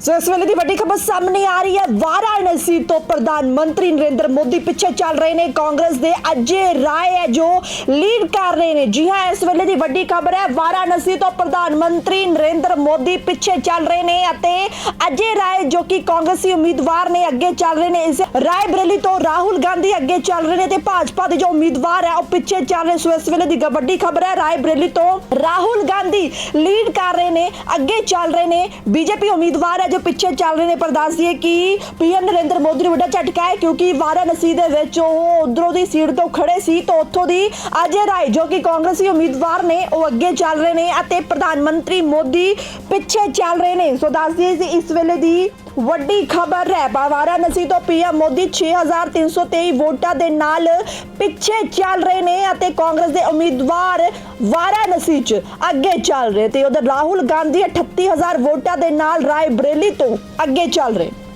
ਸੋ ਇਸ ਵੇਲੇ ਦੀ ਵੱਡੀ ਖਬਰ ਸਾਹਮਣੇ ਆ ਰਹੀ ਹੈ। ਵਾਰਾਣਸੀ ਤੋਂ ਪ੍ਰਧਾਨ ਮੰਤਰੀ ਨਰਿੰਦਰ ਮੋਦੀ ਪਿੱਛੇ ਚੱਲ ਰਹੇ ਨੇ। ਕਾਂਗਰਸ ਦੇ ਅਜੇ ਰਾਏ ਹੈ ਜੋ ਲੀਡ ਕਰ ਰਹੇ ਨੇ। ਜੀ ਹਾਂ, ਇਸ ਵੇਲੇ ਦੀ ਵੱਡੀ ਖਬਰ ਹੈ, ਵਾਰਾਣਸੀ ਤੋਂ ਪ੍ਰਧਾਨ ਮੰਤਰੀ ਨਰਿੰਦਰ ਮੋਦੀ ਪਿੱਛੇ ਚੱਲ ਰਹੇ ਨੇ ਅਤੇ ਅਜੇ ਰਾਏ ਜੋ ਕਿ ਕਾਂਗਰਸੀ ਉਮੀਦਵਾਰ ਨੇ, ਅੱਗੇ ਚੱਲ ਰਹੇ ਨੇ। ਇਸ ਰਾਏ ਬਰੇਲੀ ਤੋਂ ਰਾਹੁਲ ਗਾਂਧੀ ਅੱਗੇ ਚੱਲ ਰਹੇ ਨੇ ਤੇ ਭਾਜਪਾ ਦੇ ਜੋ ਉਮੀਦਵਾਰ ਹੈ, ਉਹ ਪਿੱਛੇ ਚੱਲ ਰਹੇ ਸੋ ਇਸ ਵੇਲੇ ਦੀ ਵੱਡੀ ਖਬਰ ਹੈ, ਰਾਏ ਬਰੇਲੀ ਤੋਂ ਰਾਹੁਲ ਗਾਂਧੀ ਲੀਡ ਕਰ ਰਹੇ ਨੇ, ਅੱਗੇ ਚੱਲ ਰਹੇ ਨੇ। ਬੀਜੇਪੀ ਉਮੀਦਵਾਰ ਹੈ ਜੋ ਪਿੱਛੇ ਚੱਲ ਰਹੇ ਨੇ ਪਰ ਦੱਸ ਦਈਏ ਕਿ? ਪੀਐਮ ਨਰਿੰਦਰ ਮੋਦੀ ਨੂੰ ਵੱਡਾ ਝਟਕਾ ਹੈ, ਕਿਉਂਕਿ ਵਾਰਾਣਸੀ ਦੇ ਵਿੱਚ ਉਹ ਉਧਰੋਂ ਦੀ ਸੀਟ ਤੋਂ ਖੜੇ ਸੀ ਤਾਂ ਉੱਥੋਂ ਦੀ ਅਜੇ ਰਾਏ, ਜੋ ਕਿ ਕਾਂਗਰਸੀ ਉਮੀਦਵਾਰ ਨੇ, ਉਹ ਅੱਗੇ ਚੱਲ ਰਹੇ ਨੇ ਅਤੇ ਪ੍ਰਧਾਨ ਮੰਤਰੀ ਮੋਦੀ ਪਿੱਛੇ ਚੱਲ ਰਹੇ ਨੇ। ਸੋ ਦੱਸ ਦਈਏ ਇਸ ਵੇਲੇ ਦੀ ਵੱਡੀ ਖਬਰ ਹੈ। ਵਾਰਾਣਸੀ ਤੋਂ ਪੀਐਮ ਮੋਦੀ 6323 ਵੋਟਾਂ ਦੇ ਨਾਲ ਪਿੱਛੇ ਚੱਲ ਰਹੇ ਨੇ ਅਤੇ ਕਾਂਗਰਸ ਦੇ ਉਮੀਦਵਾਰ ਵਾਰਾਣਸੀ 'ਚ ਅੱਗੇ ਚੱਲ ਰਹੇ ਤੇ ਉਧਰ ਰਾਹੁਲ ਗਾਂਧੀ 38000 ਵੋਟਾਂ ਦੇ ਨਾਲ ਰਾਏ ਬਰੇਲੀ ਤੋਂ ਅੱਗੇ ਚੱਲ ਰਹੇ।